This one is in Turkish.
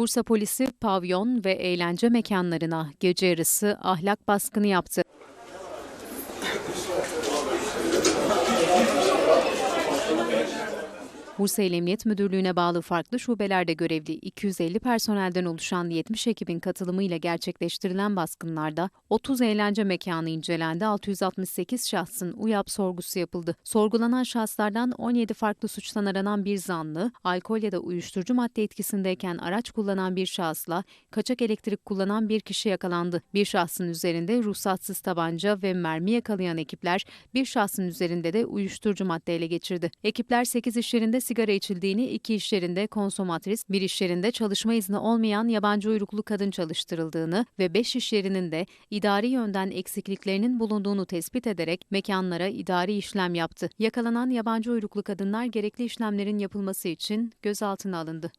Bursa polisi pavyon ve eğlence mekanlarına gece yarısı ahlak baskını yaptı. Bursa İl Emniyet Müdürlüğü'ne bağlı farklı şubelerde görevli 250 personelden oluşan 70 ekibin katılımıyla gerçekleştirilen baskınlarda 30 eğlence mekanı incelendi, 668 şahsın UYAP sorgusu yapıldı. Sorgulanan şahıslardan 17 farklı suçtan aranan bir zanlı, alkol ya da uyuşturucu madde etkisindeyken araç kullanan bir şahısla kaçak elektrik kullanan bir kişi yakalandı. Bir şahsın üzerinde ruhsatsız tabanca ve mermi yakalayan ekipler bir şahsın üzerinde de uyuşturucu madde ele geçirdi. Ekipler 8 iş yerinde sigara içildiğini, 2 iş yerinde konsomatris, bir iş yerinde çalışma izni olmayan yabancı uyruklu kadın çalıştırıldığını ve 5 iş yerinin de idari yönden eksikliklerinin bulunduğunu tespit ederek mekanlara idari işlem yaptı. Yakalanan yabancı uyruklu kadınlar gerekli işlemlerin yapılması için gözaltına alındı.